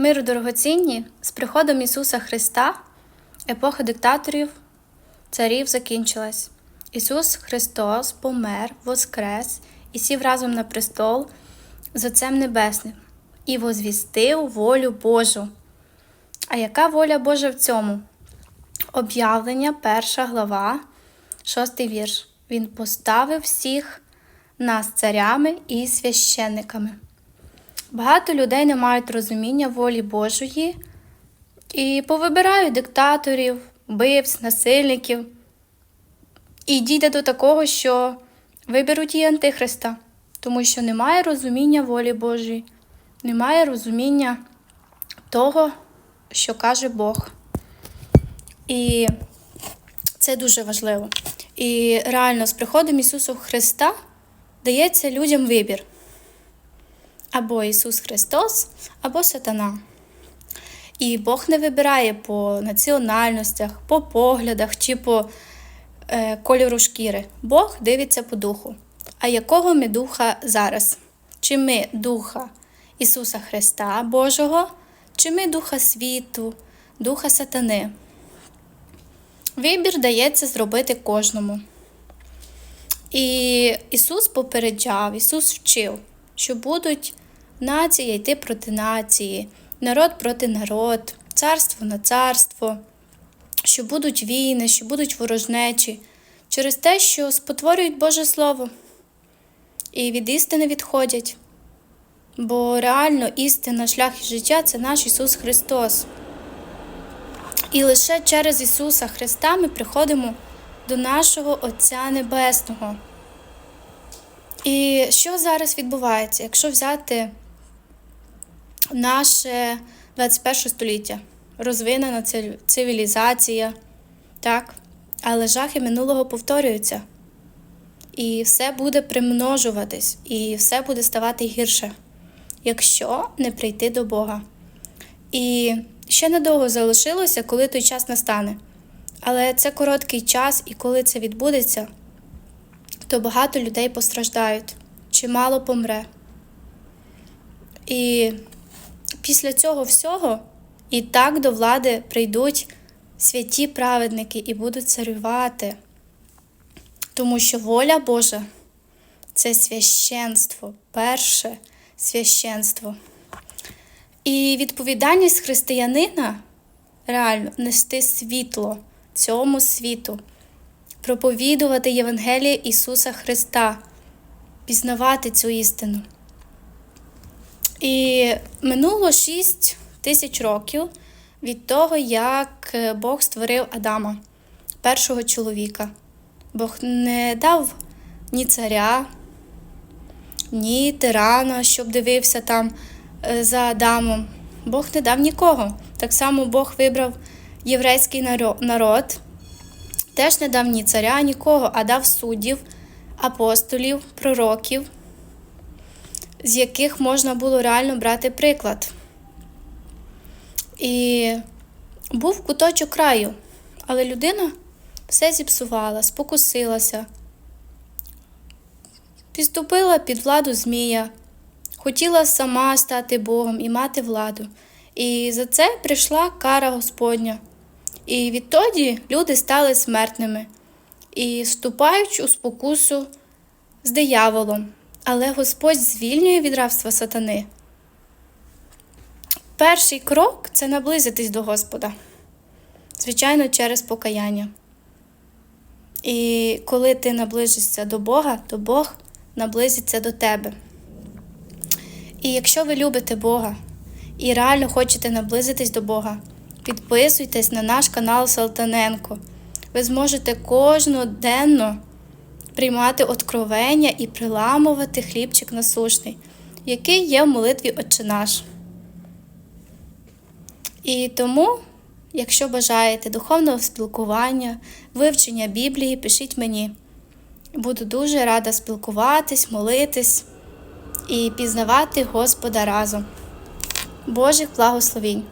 Миру дорогоцінні, з приходом Ісуса Христа епоха диктаторів, царів закінчилась. Ісус Христос помер, воскрес і сів разом на престол з Отцем Небесним і возвістив волю Божу. А яка воля Божа в цьому? Об'явлення, перша глава, шостий вірш. Він поставив всіх нас царями і священниками. Багато людей не мають розуміння волі Божої і повибирають диктаторів, вбивць, насильників. І дійде до такого, що виберуть і Антихриста, тому що немає розуміння волі Божої, немає розуміння того, що каже Бог. І це дуже важливо. І реально з приходом Ісуса Христа дається людям вибір або Ісус Христос, або Сатана. І Бог не вибирає по національностях, по поглядах чи по е, кольору шкіри. Бог дивиться по духу. А якого ми духа зараз? Чи ми духа Ісуса Христа Божого, чи ми духа світу, духа сатани? Вибір дається зробити кожному. І Ісус попереджав, Ісус вчив, що будуть нація йти проти нації, народ проти народ, царство на царство, що будуть війни, що будуть ворожнечі, через те, що спотворюють Боже Слово і від істини відходять. Бо реально істина, шлях і життя це наш Ісус Христос. І лише через Ісуса Христа ми приходимо до нашого Отця Небесного. І що зараз відбувається, якщо взяти наше 21 століття, розвинена цивілізація, так, але жахи минулого повторюються. І все буде примножуватись, і все буде ставати гірше, якщо не прийти до Бога. І ще недовго залишилося, коли той час настане. Але це короткий час, і коли це відбудеться, то багато людей постраждають, чимало помре. І після цього всього і так до влади прийдуть святі праведники і будуть царювати, тому що воля Божа це священство, перше священство. І відповідальність християнина реально нести світло цьому світу, проповідувати Євангеліє Ісуса Христа, пізнавати цю істину. І минуло 6 тисяч років від того, як Бог створив Адама, першого чоловіка. Бог не дав ні царя, ні тирана, щоб дивився там за Адамом. Бог не дав нікого. Так само Бог вибрав єврейський народ, теж не дав ні царя, нікого, а дав суддів, апостолів, пророків з яких можна було реально брати приклад. І був куточок краю, але людина все зіпсувала, спокусилася, підступила під владу Змія, хотіла сама стати Богом і мати владу. І за це прийшла кара Господня. І відтоді люди стали смертними і вступають у спокусу з дияволом але Господь звільнює від рабства сатани. Перший крок це наблизитись до Господа, звичайно, через покаяння. І коли ти наближишся до Бога, то Бог наблизиться до тебе. І якщо ви любите Бога і реально хочете наблизитись до Бога, підписуйтесь на наш канал Салтаненко. Ви зможете кожноденно приймати откровення і приламувати хлібчик насушний, який є в молитві Отче наш. І тому, якщо бажаєте духовного спілкування, вивчення Біблії, пишіть мені. Буду дуже рада спілкуватись, молитись і пізнавати Господа разом. Божих благословінь!